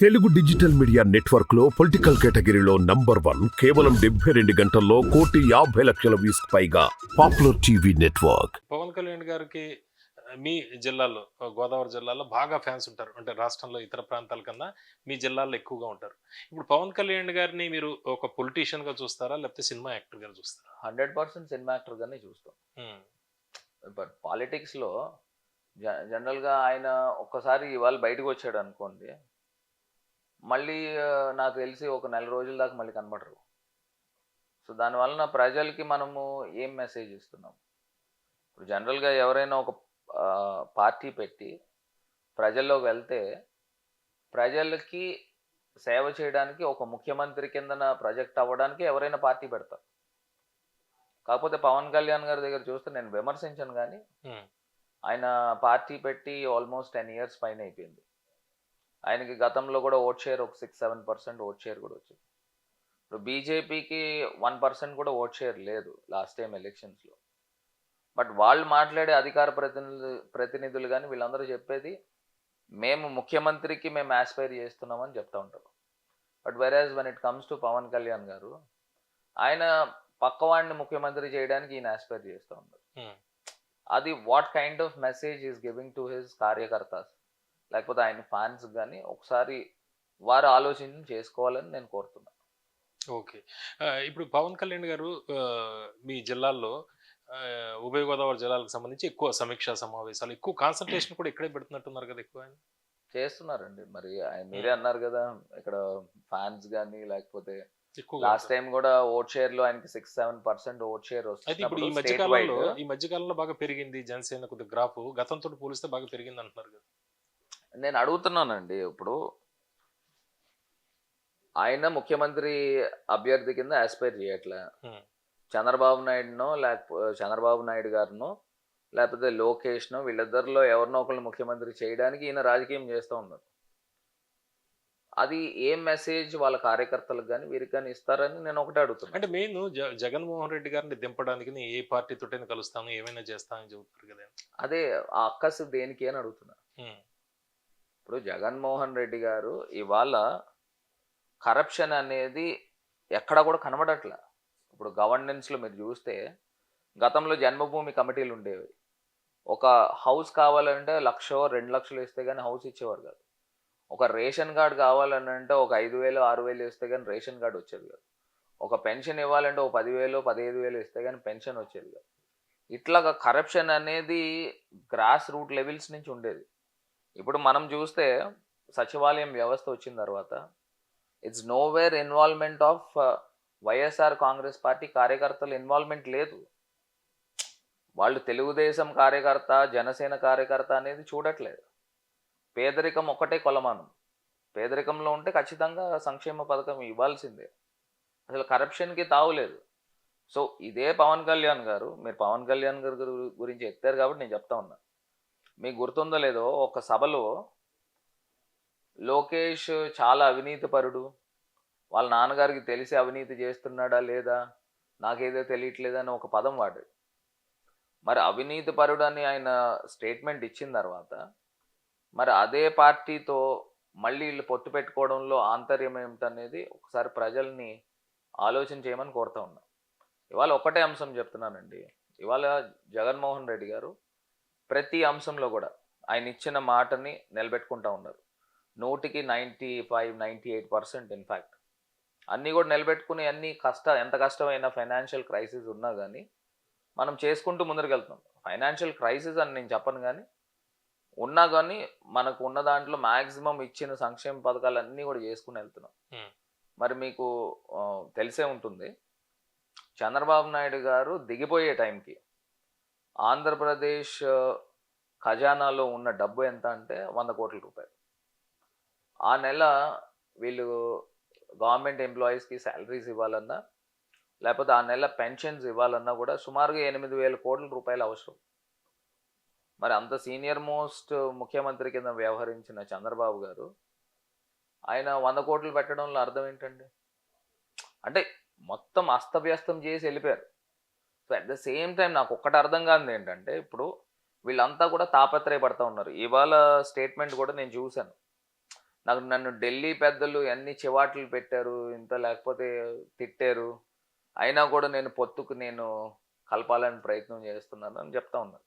Telugu digital media నెట్వర్క్లో political కేటగిరీలో number one కేవలం డెబ్బై రెండు గంటల్లో కోటి యాభై లక్షల వ్యూస్ పైగా popular TV network. Pawan Kalyan గారికి మీ జిల్లాలో గోదావరి జిల్లాలో బాగా ఫ్యాన్స్ ఉంటారు. అంటే రాష్ట్రంలో ఇతర ప్రాంతాల కన్నా మీ జిల్లాలో ఎక్కువగా ఉంటారు. ఇప్పుడు పవన్ కళ్యాణ్ గారిని మీరు ఒక పొలిటీషియన్గా చూస్తారా? లేకపోతే సినిమా యాక్టర్గా చూస్తారా? హండ్రెడ్ పర్సెంట్ సినిమా యాక్టర్గానే చూస్తాం. ఉమ్, బట్ పాలిటిక్స్లో జ జనరల్గా ఆయన ఒక్కసారి ఇవాళ బయటకు వచ్చాడు అనుకోండి మళ్ళీ నాకు తెలిసి ఒక నెల రోజుల దాకా మళ్ళీ కనబడరు. సో దానివలన ప్రజలకి మనము ఏం మెసేజ్ ఇస్తున్నాం ఇప్పుడు జనరల్గా ఎవరైనా ఒక పార్టీ పెట్టి ప్రజల్లోకి వెళ్తే ప్రజలకి సేవ చేయడానికి ఒక ముఖ్యమంత్రి కిందన ప్రాజెక్ట్ అవ్వడానికి ఎవరైనా పార్టీ పెడతారు. కాకపోతే పవన్ కళ్యాణ్ గారి దగ్గర చూస్తే నేను విమర్శించను కానీ ఆయన పార్టీ పెట్టి ఆల్మోస్ట్ టెన్ ఇయర్స్ పైన అయిపోయింది. ఆయనకి గతంలో కూడా ఓట్ షేర్ ఒక six seven percent vote share కూడా వచ్చింది. ఇప్పుడు బీజేపీకి వన్ పర్సెంట్ కూడా ఓట్ షేర్ లేదు లాస్ట్ టైం ఎలక్షన్స్లో. బట్ వాళ్ళు మాట్లాడే అధికార ప్రతినిధులు ప్రతినిధులు కానీ వీళ్ళందరూ చెప్పేది మేము ముఖ్యమంత్రికి మేము ఆస్పైర్ చేస్తున్నామని చెప్తా ఉంటారు. But whereas when it comes to Pawan Kalyan garu ఆయన పక్కవాడిని ముఖ్యమంత్రి చేయడానికి ఈయన ఆస్పైర్ చేస్తూ ఉంటారు. అది what kind of message is giving to his కార్యకర్తాస్? లేకపోతే ఆయన ఫ్యాన్స్ కానీ ఒకసారి వారు ఆలోచన చేసుకోవాలని నేను కోరుతున్నాను ఓకే. ఇప్పుడు పవన్ కళ్యాణ్ గారు మీ జిల్లాల్లో ఉభయ గోదావరి జిల్లాలకు సంబంధించి ఎక్కువ సమీక్షా సమావేశాలు ఎక్కువ కాన్సన్ట్రేషన్ కూడా ఇక్కడే పెడుతున్నట్టున్నారు కదా ఎక్కువ చేస్తున్నారండి. మరి ఆయన మీరే అన్నారు కదా ఇక్కడ ఫ్యాన్స్ కానీ లేకపోతే లాస్ట్ టైం కూడా ఓట్ షేర్లో ఆయనకి six seven percent vote share ఈ వస్తుంది మధ్య స్టేట్ వైడ్ కాలంలో ఈ మధ్య కాలంలో బాగా పెరిగింది జనసేన కొద్ది గ్రాఫ్ గతంతో పోలిస్తే బాగా పెరిగింది అంటున్నారు కదా. నేను అడుగుతున్నానండి ఇప్పుడు. ఆయన ముఖ్యమంత్రి అభ్యర్థి కింద ఆస్పైర్ చేయట్లే. చంద్రబాబు నాయుడునో లేకపోతే చంద్రబాబు నాయుడు గారినో లేకపోతే లోకేష్నో వీళ్ళిద్దరిలో ఎవరినో ఒకళ్ళు ముఖ్యమంత్రి చేయడానికి ఈయన రాజకీయం చేస్తూ ఉన్నారు. అది ఏం మెసేజ్ వాళ్ళ కార్యకర్తలకు కానీ వీరికి కానీ ఇస్తారని నేను ఒకటే అడుగుతున్నాను అంటే మెయిన్ జగన్మోహన్ రెడ్డి గారిని దింపడానికి ఏ పార్టీ తోటైనా కలుస్తాను ఏమైనా చేస్తానని చెబుతారు కదా. అదే ఆ అక్కసు దేనికి అని అడుగుతున్నా. ఉమ్, ఇప్పుడు జగన్మోహన్ రెడ్డి గారు ఇవాళ కరప్షన్ అనేది ఎక్కడ కూడా కనబడట్లా. ఇప్పుడు గవర్నెన్స్లో మీరు చూస్తే గతంలో జన్మభూమి కమిటీలు ఉండేవి. ఒక హౌస్ కావాలంటే లక్ష రెండు లక్షలు ఇస్తే కానీ హౌస్ ఇచ్చేవారు కాదు. ఒక రేషన్ కార్డు కావాలని అంటే ఒక ఐదు వేలు ఆరు వేలు ఇస్తే కానీ రేషన్ కార్డు వచ్చేది కాదు. ఒక పెన్షన్ ఇవ్వాలంటే ఒక పదివేలు పదిహేను వేలు ఇస్తే కానీ పెన్షన్ వచ్చేది కాదు. ఇట్లాగా కరప్షన్ అనేది గ్రాస్ రూట్ లెవెల్స్ నుంచి ఉండేది. ఇప్పుడు మనం చూస్తే సచివాలయం వ్యవస్థ వచ్చిన తర్వాత it's nowhere involvement of YSR Congress party కార్యకర్తల ఇన్వాల్వ్మెంట్ లేదు. వాళ్ళు తెలుగుదేశం కార్యకర్త జనసేన కార్యకర్త అనేది చూడట్లేదు. పేదరికం ఒక్కటే కొలమానం. పేదరికంలో ఉంటే ఖచ్చితంగా సంక్షేమ పథకం ఇవ్వాల్సిందే. అసలు కరప్షన్కి తావులేదు సో ఇదే పవన్ కళ్యాణ్ గారు మీరు పవన్ కళ్యాణ్ గారి గురించి ఎత్తారు కాబట్టి నేను చెప్తా ఉన్నా. మీకు గుర్తుందో లేదో ఒక సభలో లోకేష్ చాలా అవినీతి పరుడు. వాళ్ళ నాన్నగారికి తెలిసి అవినీతి చేస్తున్నాడా లేదా? నాకేదో తెలియట్లేదా ఒక పదం వాడాడు. మరి అవినీతి పరుడు అని ఆయన స్టేట్మెంట్ ఇచ్చిన తర్వాత మరి అదే పార్టీతో మళ్ళీ వీళ్ళు పొత్తు పెట్టుకోవడంలో ఆంతర్యం ఏమిటనేది ఒకసారి ప్రజల్ని ఆలోచన చేయమని కోరుతా ఉన్నా. ఇవాళ ఒకటే అంశం చెప్తున్నానండి. ఇవాళ జగన్మోహన్ రెడ్డి గారు ప్రతి అంశంలో కూడా ఆయన ఇచ్చిన మాటని నిలబెట్టుకుంటా ఉన్నారు. నూటికి ninety five ninety eight percent in fact అన్నీ కూడా నిలబెట్టుకుని అన్ని కష్ట ఎంత కష్టమైన ఫైనాన్షియల్ క్రైసిస్ ఉన్నా కానీ మనం చేసుకుంటూ ముందరికి వెళ్తున్నాం ఫైనాన్షియల్ క్రైసిస్ అని నేను చెప్పను కానీ ఉన్నా కానీ మనకు ఉన్న దాంట్లో మ్యాక్సిమం ఇచ్చిన సంక్షేమ పథకాలు అన్నీ కూడా చేసుకుని వెళ్తున్నాం. మరి మీకు తెలిసే ఉంటుంది. చంద్రబాబు నాయుడు గారు దిగిపోయే టైంకి ఆంధ్రప్రదేశ్ ఖజానాలో ఉన్న డబ్బు ఎంత అంటే వంద కోట్ల రూపాయలు. ఆ నెల వీళ్ళు గవర్నమెంట్ ఎంప్లాయీస్కి శాలరీస్ ఇవ్వాలన్నా లేకపోతే ఆ నెల పెన్షన్స్ ఇవ్వాలన్నా కూడా సుమారుగా ఎనిమిది వేల కోట్ల రూపాయలు అవసరం. మరి అంత సీనియర్ మోస్ట్ ముఖ్యమంత్రి కింద వ్యవహరించిన చంద్రబాబు గారు ఆయన వంద కోట్లు పెట్టడంలో అర్థం ఏంటండి? అంటే మొత్తం అస్తవ్యస్తం చేసి వెళ్ళిపోయారు. So at the same time నాకు ఒక్కటి అర్థం కానిది ఏంటంటే ఇప్పుడు వీళ్ళంతా కూడా తాపత్రయపడతా ఉన్నారు. ఇవాళ స్టేట్మెంట్ కూడా నేను చూశాను. నాకు నన్ను ఢిల్లీ పెద్దలు ఎన్ని చివాట్లు పెట్టారు ఇంత లేకపోతే తిట్టారు అయినా కూడా నేను పొత్తుకు నేను కలపాలని ప్రయత్నం చేస్తున్నాను అని చెప్తా ఉన్నారు.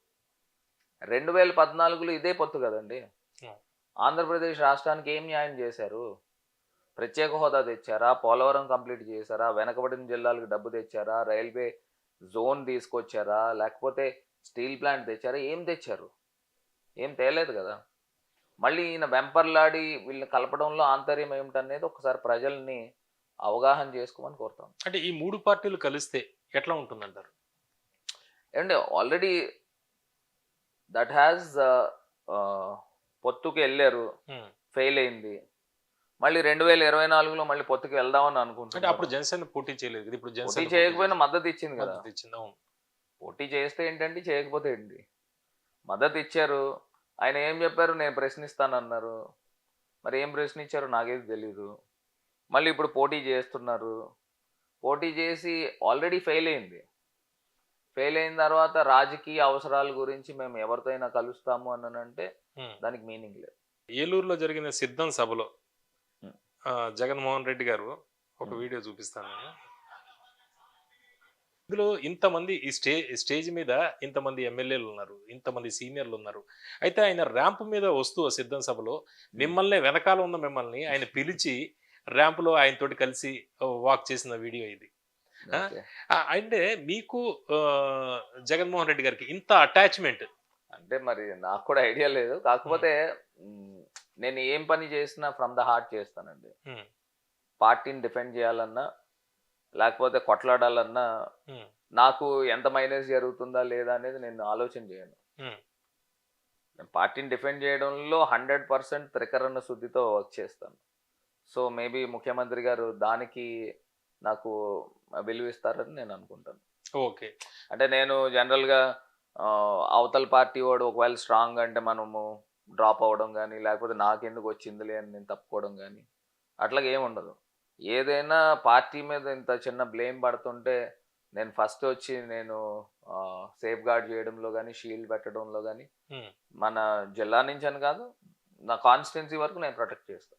రెండు వేల పద్నాలుగులో ఇదే పొత్తు కదండి. ఆంధ్రప్రదేశ్ రాష్ట్రానికి ఏం న్యాయం చేశారు? ప్రత్యేక హోదా తెచ్చారా? పోలవరం కంప్లీట్ చేశారా? వెనకబడిన జిల్లాలకు డబ్బు తెచ్చారా? రైల్వే జోన్ తీసుకొచ్చారా? లేకపోతే స్టీల్ ప్లాంట్ తెచ్చారా? ఏం తెచ్చారు? ఏం తేలేదు కదా. మళ్ళీ ఈయన వెంపర్లాడి వీళ్ళని కలపడంలో ఆంతర్యం ఏమిటనేది ఒకసారి ప్రజల్ని అవగాహన చేసుకోమని కోరుతాం. అంటే ఈ మూడు పార్టీలు కలిస్తే ఎట్లా ఉంటుందంటారు? అండ్ ఆల్రెడీ దట్ హ్యాస్ పొత్తుకు వెళ్ళారు. ఫెయిల్ అయింది. మళ్ళీ రెండు వేల ఇరవై నాలుగులో మళ్ళీ పొత్తుకు వెళ్దామని అంటే అనుకుంటున్నారు అప్పుడు జనసేన పోటీ చేయలేదు. ఇప్పుడు జనసేన చేయకపోయినా మద్దతు ఇచ్చింది కదా. ఇచ్చింది పోటీ చేస్తే ఏంటంటే చేయకపోతే ఏంటి? మద్దతు ఇచ్చారు. ఆయన ఏం చెప్పారు? నేను ప్రశ్నిస్తానన్నారు. మరి ఏం ప్రశ్నించారో నాకేది తెలీదు. మళ్ళీ ఇప్పుడు పోటీ చేస్తున్నారు. పోటీ చేసి ఆల్రెడీ ఫెయిల్ అయింది. ఫెయిల్ అయిన తర్వాత రాజకీయ అవసరాల గురించి మేము ఎవరితో అయినా కలుస్తాము అని అంటే ఉమ్. దానికి మీనింగ్ లేదు. ఏలూరులో జరిగిన సిద్ధం సభలో జగన్మోహన్ రెడ్డి గారు ఒక Hmm. వీడియో చూపిస్తాను నేను. ఇందులో ఇంతమంది ఈ స్టే స్టేజ్ మీద ఇంతమంది ఎమ్మెల్యేలు ఉన్నారు ఇంతమంది సీనియర్లు ఉన్నారు. అయితే ఆయన ర్యాంప్ మీద వస్తూ ఆ సిద్ధం సభలో మిమ్మల్ని వెనకాల ఉన్న మిమ్మల్ని ఆయన పిలిచి ర్యాంపులో ఆయనతోటి కలిసి వాక్ చేసిన వీడియో ఇది. అంటే మీకు జగన్మోహన్ రెడ్డి గారికి ఇంత అటాచ్మెంట్ అంటే మరి నాకు కూడా ఐడియా లేదు. కాకపోతే మ్, నేను ఏం పని చేసినా ఫ్రమ్ ద హార్ట్ చేస్తానండి. పార్టీని డిఫెండ్ చేయాలన్నా లేకపోతే కొట్లాడాలన్నా నాకు ఎంత మైనస్ జరుగుతుందా లేదా అనేది నేను ఆలోచన చేయను. పార్టీని డిఫెండ్ చేయడంలో హండ్రెడ్ పర్సెంట్ త్రికరణ శుద్ధితో వర్క్ చేస్తాను. సో మేబీ ముఖ్యమంత్రి గారు దానికి నాకు విలువిస్తారని నేను అనుకుంటాను. ఓకే. అంటే నేను జనరల్గా అవతల పార్టీ వాడు ఒకవేళ స్ట్రాంగ్ అంటే మనము డ్రాప్ అవ్వడం కానీ లేకపోతే నాకెందుకు వచ్చిందిలే అని నేను తప్పుకోవడం కానీ అట్లాగే ఏమి ఉండదు ఏదైనా పార్టీ మీద ఇంత చిన్న బ్లేమ్ పడుతుంటే నేను ఫస్ట్ వచ్చి నేను సేఫ్ గార్డ్ చేయడంలో కానీ షీల్డ్ పెట్టడంలో కానీ. మన జిల్లా నుంచి అని కాదు నా కాన్స్టిట్యున్సీ వరకు నేను ప్రొటెక్ట్ చేస్తాను